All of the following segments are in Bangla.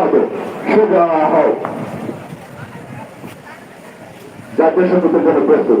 মতো সোজা হও। জাতীয় সংগীতের জন্য প্রস্তুত।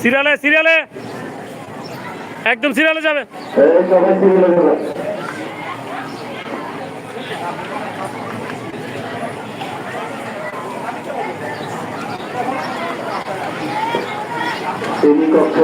সিরিয়ালে সিরিয়ালে। একদম সিরিয়ালে যাবে।